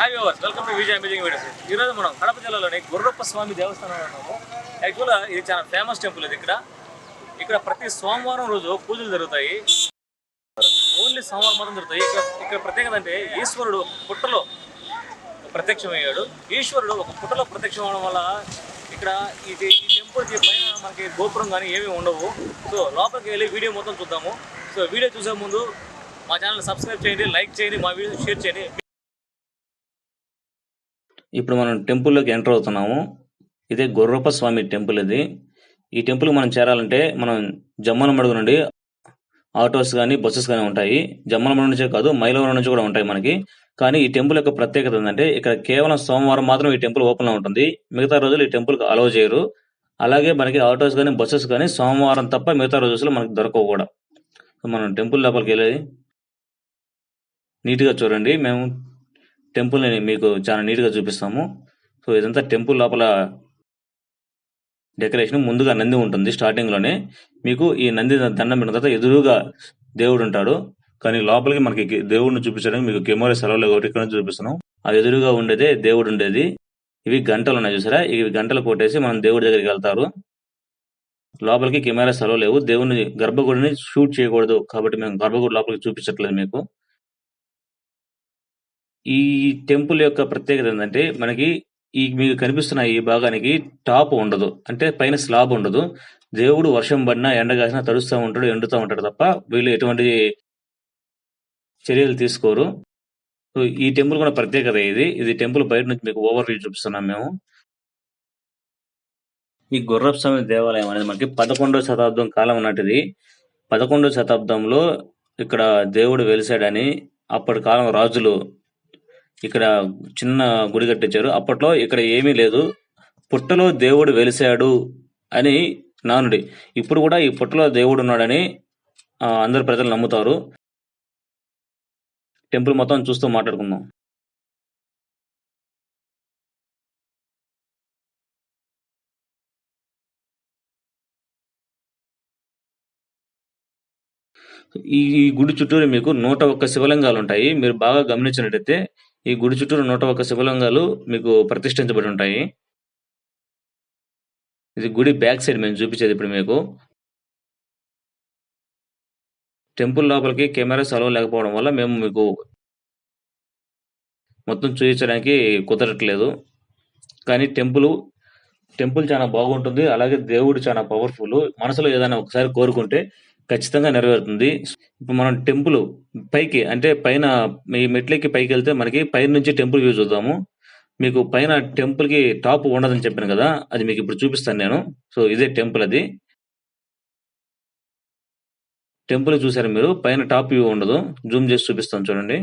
Hi viewers welcome to Vijay amazing videos ఈరోజు మనం కడప జిల్లాలోని గుర్రప్ప స్వామి దేవస్థానంలో ఉన్నాము. యాక్చువల్గా ఇది చాలా ఫేమస్ టెంపుల్ ఇది ఇక్కడ. ఇక్కడ ప్రతి సోమవారం రోజు పూజలు జరుగుతాయి. ఓన్లీ సోమవారం మాత్రం జరుగుతాయి. ఇక్కడ ఇక్కడ ప్రత్యేకత అంటే ఈశ్వరుడు ఒక పుట్టలో ప్రత్యక్షమయ్యాడు. ఈశ్వరుడు ఒక పుట్టలో ప్రత్యక్షం అవడం వల్ల ఇక్కడ ఇది ఈ టెంపుల్కి పైన మనకి గోపురం కానీ ఏమీ ఉండవు. సో లోపలికి వెళ్ళి వీడియో మొత్తం చూద్దాము. సో వీడియో చూసే ముందు మా ఛానల్ సబ్స్క్రైబ్ చేయండి లైక్ చేయండి మా వీడియో షేర్ చేయండి. ఇప్పుడు మనం టెంపుల్లోకి ఎంటర్ అవుతున్నాము. ఇదే గొర్రప్ప స్వామి టెంపుల్ ఇది. ఈ టెంపుల్ మనం చేరాలంటే మనం జమ్మలమడుగు నుండి ఆటోస్ కానీ బస్సెస్ కానీ ఉంటాయి. జమ్మలమడుగు నుంచే కాదు మైలవరం నుంచి కూడా ఉంటాయి మనకి. కానీ ఈ టెంపుల్ యొక్క ప్రత్యేకత ఏంటంటే ఇక్కడ కేవలం సోమవారం మాత్రం ఈ టెంపుల్ ఓపెన్లో ఉంటుంది. మిగతా రోజులు ఈ టెంపుల్ అలౌ చేయరు. అలాగే మనకి ఆటోస్ కానీ బస్సెస్ కానీ సోమవారం తప్ప మిగతా రోజుల్లో మనకి దొరకవు కూడా. మనం టెంపుల్ లోపలికి వెళ్ళేది నీట్గా చూడండి. మేము టెంపుల్ని మీకు చాలా నీట్గా చూపిస్తాము. సో ఇదంతా టెంపుల్ లోపల డెకరేషన్ ముందుగా నంది ఉంటుంది స్టార్టింగ్లోనే. మీకు ఈ నంది దండం పెట్టిన తర్వాత ఎదురుగా దేవుడు ఉంటాడు. కానీ లోపలికి మనకి దేవుడిని చూపించడానికి మీకు కెమెరా సెలవులు ఒకటి ఇక్కడ చూపిస్తున్నాం. అది ఎదురుగా ఉండేదే దేవుడు ఉండేది. ఇవి గంటలు ఉన్నాయి చూసారా? ఇవి గంటలు కొట్టేసి మనం దేవుడి దగ్గరికి వెళ్తారు. లోపలికి కెమెరా సెలవు లేవు. దేవుని గర్భగుడిని షూట్ చేయకూడదు కాబట్టి మేము గర్భగుడి లోపలికి చూపించట్లేదు మీకు. ఈ టెంపుల్ యొక్క ప్రత్యేకత ఏంటంటే మనకి ఈ మీకు కనిపిస్తున్న ఈ భాగానికి టాప్ ఉండదు. అంటే పైన స్లాబ్ ఉండదు. దేవుడు వర్షం పడినా ఎండ కాసినా తడుస్తూ ఉంటాడు ఎండుతూ ఉంటాడు తప్ప వీళ్ళు ఎటువంటి చర్యలు తీసుకోరు. ఈ టెంపుల్ కూడా ప్రత్యేకత ఇది. ఇది టెంపుల్ బయట నుంచి మీకు ఓవర్ వ్యూ చూపిస్తున్నాం మేము. ఈ గుర్రపు స్వామి దేవాలయం అనేది మనకి పదకొండవ శతాబ్దం కాలం నాటిది. పదకొండవ శతాబ్దంలో ఇక్కడ దేవుడు వెలిసాడని అప్పటి కాలం రాజులు ఇక్కడ చిన్న గుడి కట్టించారు. అప్పట్లో ఇక్కడ ఏమీ లేదు. పుట్టలో దేవుడు వెలిశాడు అని నానుడి. ఇప్పుడు కూడా ఈ పుట్టలో దేవుడు ఉన్నాడని ఆ, అందరు ప్రజలు నమ్ముతారు. టెంపుల్ మొత్తం చూస్తూ మాట్లాడుకుందాం. ఈ ఈ గుడి చుట్టూరు మీకు నూట ఒక్క శివలింగాలు ఉంటాయి మీరు బాగా గమనించినట్టయితే ఈ గుడి చుట్టూరు నూట ఒక్క శివలింగాలు మీకు ప్రతిష్ఠించబడి ఉంటాయి. ఇది గుడి బ్యాక్ సైడ్ మేము చూపించేది ఇప్పుడు మీకు. టెంపుల్ లోపలికి కెమెరా సెలవు లేకపోవడం వల్ల మేము మీకు మొత్తం చూపించడానికి కుదరట్లేదు. కానీ టెంపుల్ టెంపుల్ చాలా బాగుంటుంది. అలాగే దేవుడు చాలా పవర్ఫుల్. మనసులో ఏదైనా ఒకసారి కోరుకుంటే ఖచ్చితంగా నెరవేరుతుంది. ఇప్పుడు మనం టెంపుల్ పైకి అంటే పైన ఈ మెట్లకి పైకి వెళ్తే మనకి పైన నుంచి టెంపుల్ వ్యూ చూద్దాము. మీకు పైన టెంపుల్కి టాప్ ఉండదని చెప్పాను కదా అది మీకు ఇప్పుడు చూపిస్తాను నేను. సో ఇదే టెంపుల్ అది. టెంపుల్ చూసారు మీరు పైన టాప్ వ్యూ ఉండదు. జూమ్ చేసి చూపిస్తాను చూడండి.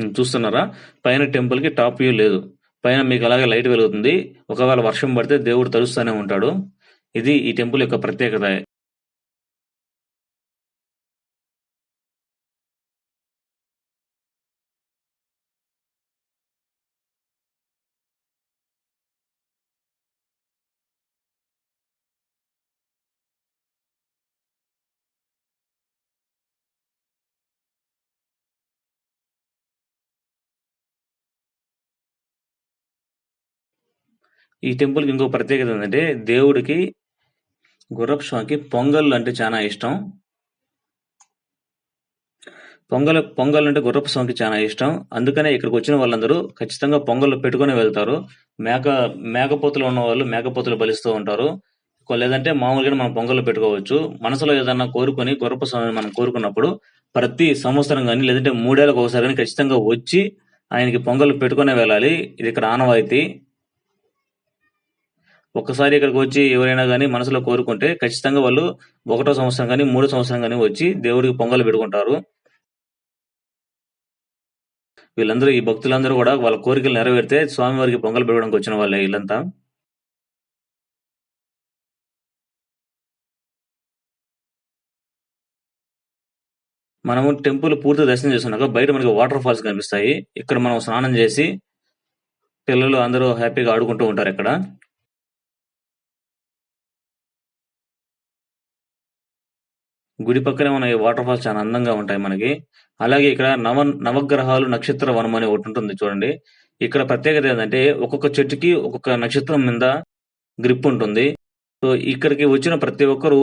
చూస్తున్నారా? పైన టెంపుల్కి టాప్ వ్యూ లేదు. పైన మీకు అలాగే లైట్ వెలుగుతుంది. ఒకవేళ వర్షం పడితే దేవుడు తడుస్తూనే ఉంటాడు. ఇది ఈ టెంపుల్ యొక్క ప్రత్యేకత. ఈ టెంపుల్కి ఇంకో ప్రత్యేకత ఏంటంటే దేవుడికి గుర్రపు స్వామికి పొంగల్ అంటే చాలా ఇష్టం. పొంగల్ పొంగల్ అంటే గుర్రపు స్వామికి చాలా ఇష్టం. అందుకనే ఇక్కడికి వచ్చిన వాళ్ళందరూ ఖచ్చితంగా పొంగల్ పెట్టుకొని వెళ్తారు. మేక మేకపోతులు ఉన్న వాళ్ళు మేకపోతులు బలిస్తూ ఉంటారు. లేదంటే మామూలుగా మనం పొంగల్ పెట్టుకోవచ్చు. మనసులో ఏదన్నా కోరుకొని గుర్రపు స్వామిని మనం కోరుకున్నప్పుడు ప్రతి సంవత్సరం కానీ లేదంటే మూడేళ్ళకి ఒకసారి కానీ ఖచ్చితంగా వచ్చి ఆయనకి పొంగల్ పెట్టుకునే వెళ్ళాలి. ఇది ఇక్కడ ఆనవాయితీ. ఒక్కసారి ఇక్కడికి వచ్చి ఎవరైనా కానీ మనసులో కోరుకుంటే ఖచ్చితంగా వాళ్ళు ఒకటో సంవత్సరం కానీ మూడో సంవత్సరం కానీ వచ్చి దేవుడికి పొంగలు పెట్టుకుంటారు. వీళ్ళందరూ ఈ భక్తులందరూ కూడా వాళ్ళ కోరికలు నెరవేరితే స్వామివారికి పొంగలు పెట్టడానికి వచ్చిన వాళ్ళే వీళ్ళంతా. మనము టెంపుల్ పూర్తి దర్శనం చేసుకున్నాక బయట మనకి వాటర్ ఫాల్స్ కనిపిస్తాయి. ఇక్కడ మనం స్నానం చేసి పిల్లలు అందరూ హ్యాపీగా ఆడుకుంటూ ఉంటారు ఇక్కడ. గుడి పక్కనే ఉన్న ఈ వాటర్ ఫాల్స్ చాలా అందంగా ఉంటాయి మనకి. అలాగే ఇక్కడ నవ నవగ్రహాలు నక్షత్ర వనం అని ఒకటి ఉంటుంది చూడండి. ఇక్కడ ప్రత్యేకత ఏంటంటే ఒక్కొక్క చెట్టుకి ఒక్కొక్క నక్షత్రం మీద గ్రిప్ ఉంటుంది. సో ఇక్కడికి వచ్చిన ప్రతి ఒక్కరు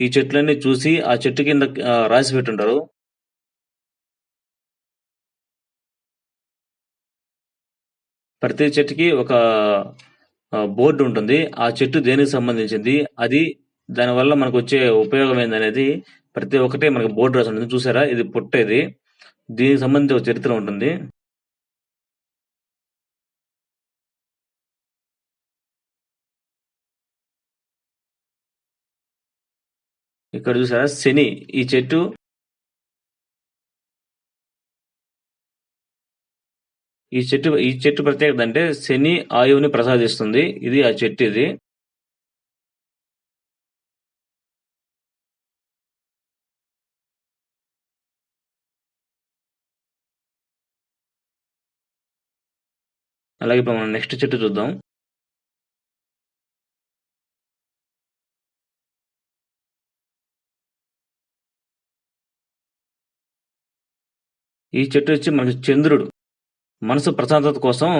ఈ చెట్లన్నీ చూసి ఆ చెట్టు కింద రాసి పెట్టుంటారు. ప్రతి చెట్టుకి ఒక బోర్డు ఉంటుంది. ఆ చెట్టు దేనికి సంబంధించింది? అది దానివల్ల మనకు వచ్చే ఉపయోగం ఏందనేది ప్రతి ఒక్కటి మనకి బోర్డు రాసి ఉంటుంది. చూసారా? ఇది పుట్ట ఇది. దీనికి సంబంధించి ఒక చరిత్ర ఉంటుంది. ఇక్కడ చూసారా? శని ఈ చెట్టు. ఈ చెట్టు ఈ చెట్టు ప్రత్యేకత అంటే శని ఆయువుని ప్రసాదిస్తుంది. ఇది ఆ చెట్టు ఇది. అలాగే ఇప్పుడు మనం నెక్స్ట్ చెట్టు చూద్దాం. ఈ చెట్టు వచ్చి మనకి చంద్రుడు. మనసు ప్రశాంతత కోసం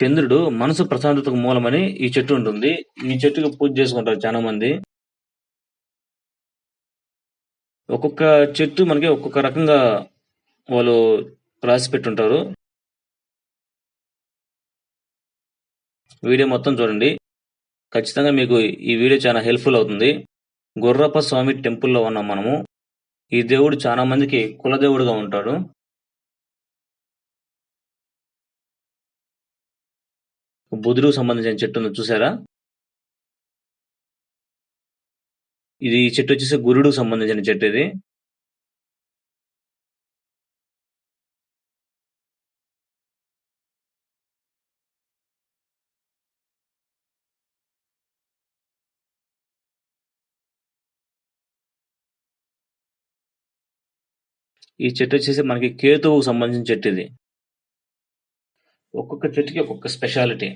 చంద్రుడు మనసు ప్రశాంతతకు మూలమని ఈ చెట్టు ఉంటుంది. ఈ చెట్టుకి పూజ చేసుకుంటారు చాలా మంది ఒక్కొక్క చెట్టు మనకి ఒక్కొక్క రకంగా వాళ్ళు రాసి పెట్టుంటారు. వీడియో మొత్తం చూడండి. ఖచ్చితంగా మీకు ఈ వీడియో చాలా హెల్ప్ఫుల్ అవుతుంది. గుర్రప్ప స్వామి టెంపుల్లో ఉన్నాం మనము. ఈ దేవుడు చాలా మందికి కులదేవుడుగా ఉంటాడు. బుధుడికి సంబంధించిన చెట్టు ఉంది చూసారా? ఇది చెట్టు వచ్చేసి గురుడు సంబంధించిన చెట్టు ఇది. ఈ చెట్టు వచ్చేసి మనకి కేతువుకు సంబంధించిన చెట్టు ఇది. ఒక్కొక్క చెట్టుకి ఒక్కొక్క స్పెషాలిటీ.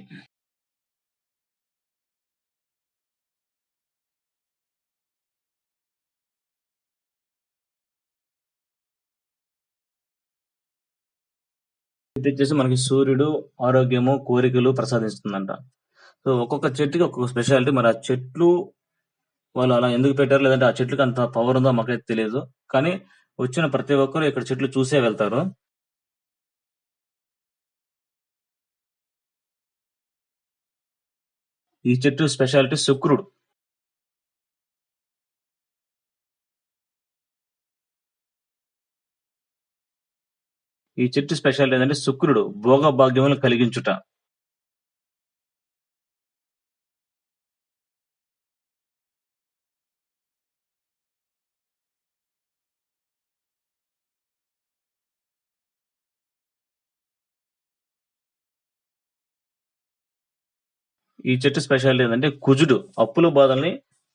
ఇది వచ్చేసి మనకి సూర్యుడు ఆరోగ్యము కోరికలు ప్రసాదిస్తుందంట. సో ఒక్కొక్క చెట్టుకి ఒక్కొక్క స్పెషాలిటీ మరి ఆ చెట్లు వాళ్ళు అలా ఎందుకు పెట్టారు? లేదంటే ఆ చెట్లకు అంత పవర్ ఉందో మాకైతే తెలియదు కానీ వచ్చిన ప్రతి ఒక్కరు ఇక్కడ చెట్లు చూసే వెళ్తారు. ఈ చెట్టు స్పెషాలిటీ శుక్రుడు. ఈ చెట్టు స్పెషాలిటీ ఏంటంటే శుక్రుడు భోగ భాగ్యములను కలిగించుట. ఈ చెట్టు స్పెషాలిటీ ఏంటంటే కుజుడు అప్పుల బాధల్ని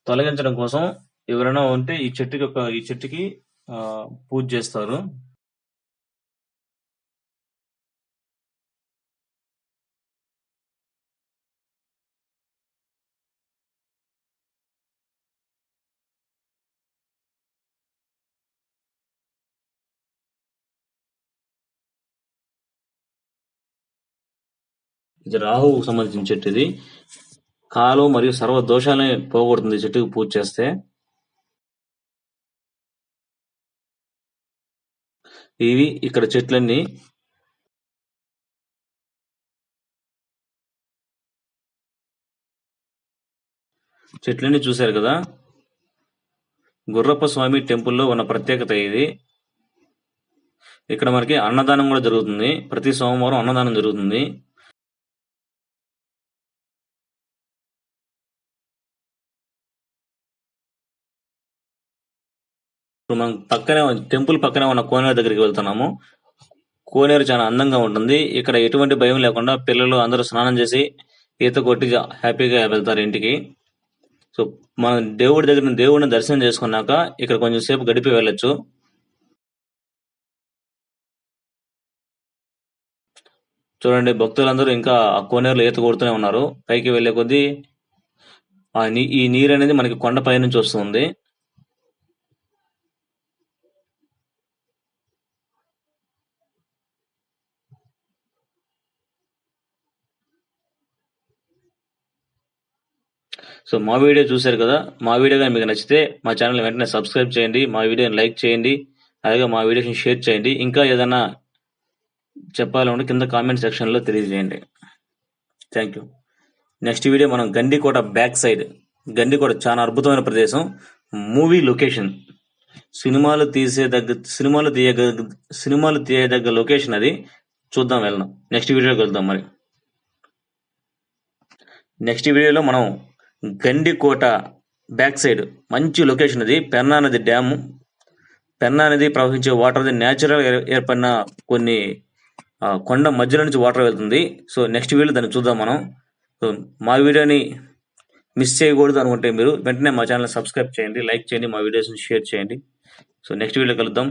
తొలగించడం కోసం ఎవరైనా ఉంటే ఈ చెట్టుకి ఒక ఈ చెట్టుకి ఆ, పూజ చేస్తారు. ఇది రాహువుకు సంబంధించిన చెట్టు ఇది. కాలు మరియు సర్వ దోషాలని పోగొడుతుంది చెట్టుకు పూజ చేస్తే. ఇవి ఇక్కడ చెట్లన్నీ చెట్లన్నీ చూశారు కదా? గుర్రప్ప స్వామి టెంపుల్లో ఉన్న ప్రత్యేకత ఇది. ఇక్కడ మనకి అన్నదానం కూడా జరుగుతుంది. ప్రతి సోమవారం అన్నదానం జరుగుతుంది. ఇప్పుడు మనం పక్కనే టెంపుల్ పక్కనే ఉన్న కోనేరు దగ్గరికి వెళ్తున్నాము. కోనేరు చాలా అందంగా ఉంటుంది. ఇక్కడ ఎటువంటి భయం లేకుండా పిల్లలు అందరూ స్నానం చేసి ఈత కొట్టి హ్యాపీగా వెళ్తారు ఇంటికి. సో మనం దేవుడి దగ్గర దేవుడిని దర్శనం చేసుకున్నాక ఇక్కడ కొంచెం సేపు గడిపి వెళ్ళొచ్చు. చూడండి భక్తులందరూ ఇంకా ఆ కోనేరులో ఈత కొడుతూనే ఉన్నారు. పైకి వెళ్ళే కొద్దీ ఆ నీ ఈ నీరు అనేది మనకి కొండ పై నుంచి వస్తుంది. సో మా వీడియో చూశారు కదా మా వీడియో కానీ మీకు నచ్చితే మా ఛానల్ వెంటనే సబ్స్క్రైబ్ చేయండి మా వీడియోని లైక్ చేయండి అలాగే మా వీడియోని షేర్ చేయండి. ఇంకా ఏదైనా చెప్పాలంటే కింద కామెంట్ సెక్షన్లో తెలియజేయండి. థ్యాంక్ యూ నెక్స్ట్ వీడియో మనం గండికోట బ్యాక్ సైడ్ గండికోట చాలా అద్భుతమైన ప్రదేశం. మూవీ లొకేషన్ సినిమాలు తీసే దగ్గర సినిమాలు తీయగ సినిమాలు తీయదగ్గ లొకేషన్ అది. చూద్దాం వెళ్దాం. నెక్స్ట్ వీడియోకి వెళ్దాం మరి. నెక్స్ట్ వీడియోలో మనం గండికోట బ్యాక్ సైడ్. మంచి లొకేషన్ అది. పెన్నా నది డ్యాము. పెన్నా నది ప్రవహించే వాటర్ అది న్యాచురల్ ఏర్పడిన కొన్ని కొండ మధ్యలో నుంచి వాటర్ వెళ్తుంది. సో నెక్స్ట్ వీడియో దాన్ని చూద్దాం మనం. సో మా వీడియోని మిస్ చేయకూడదు అనుకుంటే మీరు వెంటనే మా ఛానల్ సబ్స్క్రైబ్ చేయండి లైక్ చేయండి మా వీడియోస్ని షేర్ చేయండి. సో నెక్స్ట్ వీడియో కలుద్దాం.